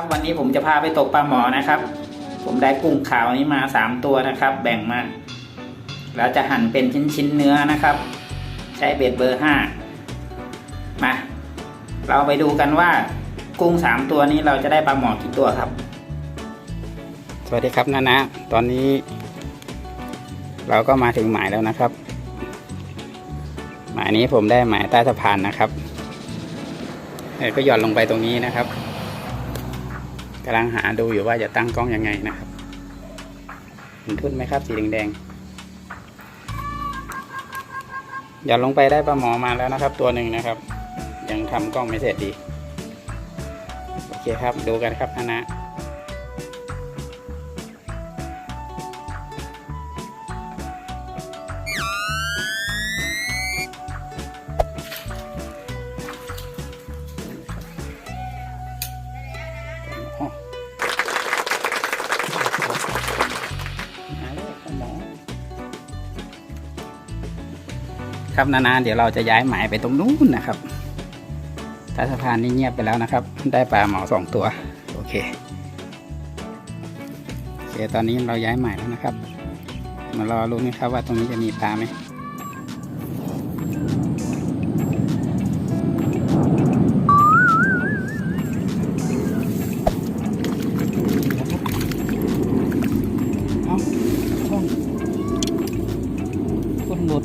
ครับ วันนี้ผมจะพาไปตกปลาหมอนะครับ ผมได้กุ้งขาวนี้มาสามตัวนะครับ แบ่งมาแล้วจะหั่นเป็นชิ้นชิ้นเนื้อนะครับ ใช้เบ็ดเบอร์ห้ามาเราไปดูกันว่ากุ้งสามตัวนี้เราจะได้ปลาหมอกี่ตัวครับ สวัสดีครับนะนะ ตอนนี้ เราก็มาถึงหมายแล้วนะครับ หมายนี้ผมได้หมายใต้สะพานนะครับก็หย่อนลงไปตรงนี้นะครับ กำลังหาดูอยู่ว่าจะตั้งกล้องยังไงนะครับเห็นทุ่นไหมครับ สีแดงแดงอย่าลงไปได้ปลาหมอมาแล้วนะครับ ตัวหนึ่งนะครับ ยังทำกล้องไม่เสร็จดี โอเคครับ ดูกันครับคณะ ครับนานๆเดี๋ยวเราจะย้ายหมายไปตรงนู้นนะครับใต้สะพานนี่เงียบไปแล้วนะครับ ได้ปลาหมอสองตัว โอเคโอเค ตอนนี้เราย้ายหมายแล้วนะครับ มารอรู้นะครับว่าตรงนี้จะมีปลาไหมหลุด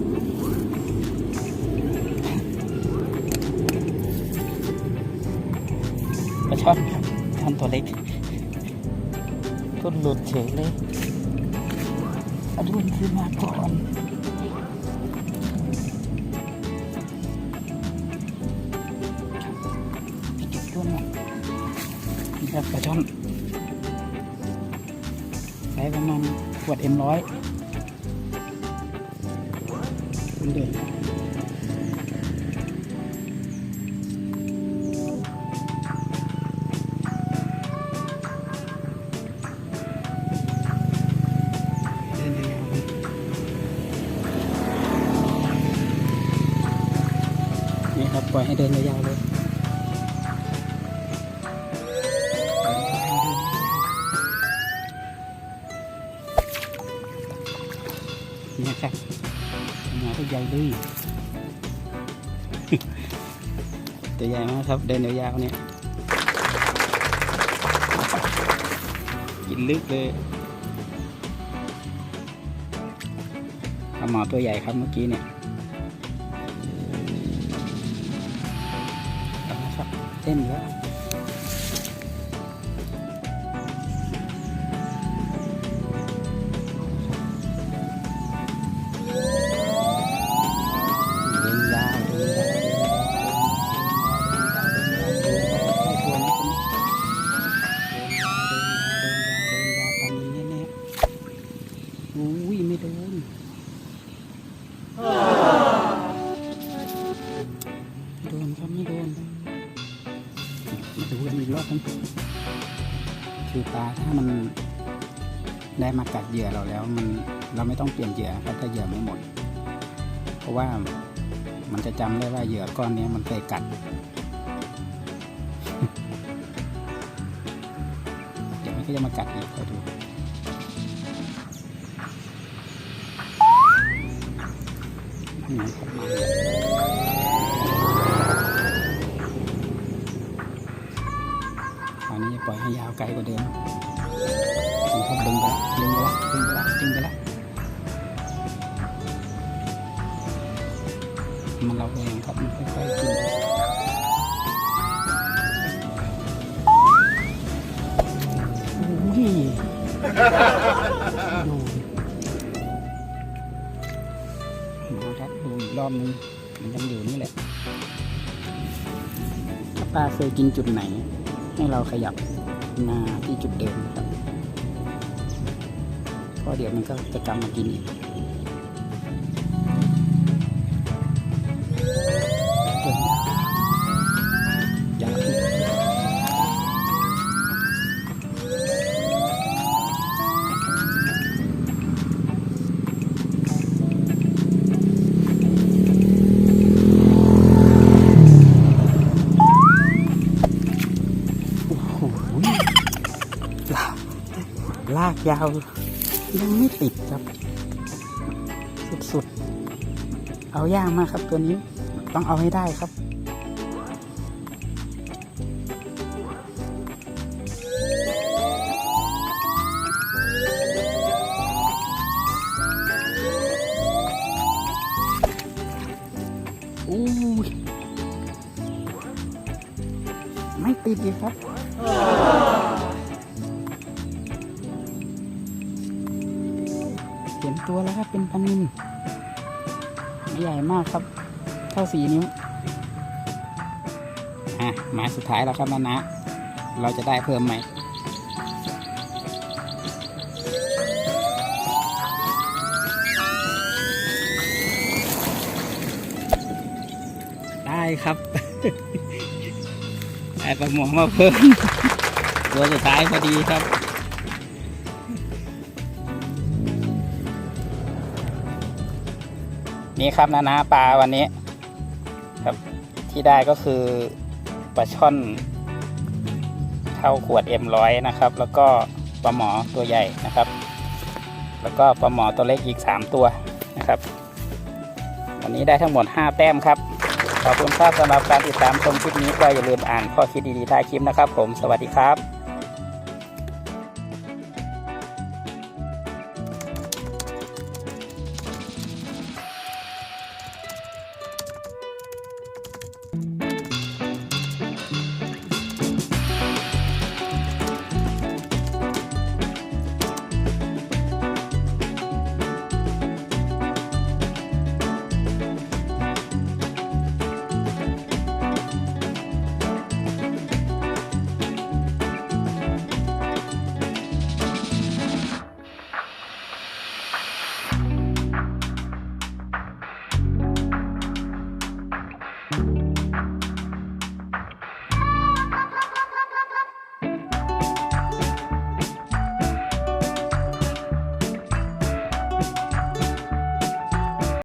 ชอบทำตัวเล็กต้นหลุดเฉยเลยอรุณคือมาก่อนจุดด้วนี่ครับปลาช่อนใช้ประมาณขวดเอ็มร้อยคุเดือด ปล่อยให้เดินยาวเลยนี่ครับหมาตัวใหญ่ด้วยตัวใหญ่มากครับ เดินยาวเนี่ยกินลึกเลยหมาตัวใหญ่ครับเมื่อกี้เนี่ย 天の มันได้มากัดเหยื่อเราแล้วมันเราไม่ต้องเปลี่ยนเหยื่อครับถ้าเหยื่อไม่หมด เพราะว่ามันจะจำได้ว่าเหยื่อก้อนนี้มันเคยกัดเดี๋ยวมันก็จะมากัดอีกคอยดูนี่ครับ ปล่อยให้ยาวไกลกว่าเดิมนี่ครับดึงไปละดึงไปละดึงไปละดึงไปละมันเราเองครับมันค่อยๆกินโอ้ยดูมาครับดูอีกรอบนึงมันยังอยู่นี่แหละถ้าปลาเคยกินจุดไหน ให้เราขยับ มาที่จุดเดิมครับเพราะเดี๋ยวมันก็จะกลับมากินอีก ลากยาว ยังไม่ติดครับ สุดๆ เอายากมากครับตัวนี้ต้องเอาให้ได้ครับอู้ยไม่ติดอีกครับ ตัวแล้วครับ เป็นปลานินไม่ใหญ่มากครับ เท่าสีนิ้ว อะหมายสุดท้ายแล้วครับนะนะ เราจะได้เพิ่มไหมได้ครับได้ปลาหมอมาเพิ่ม ตัวสุดท้ายพอดีครับ นี่ครับนานาปลาวันนี้ ครับที่ได้ก็คือปลาช่อนเท่าขวด M100 นะครับ แล้วก็ปลาหมอตัวใหญ่นะครับ แล้วก็ปลาหมอตัวเล็กอีก 3 ตัวนะครับ วันนี้ได้ทั้งหมด 5 แต้มครับ ขอบคุณครับสำหรับการติดตามชมคลิปนี้ก็อย่าลืมอ่านข้อคิดดีๆท้ายคลิปนะครับ ผมสวัสดีครับ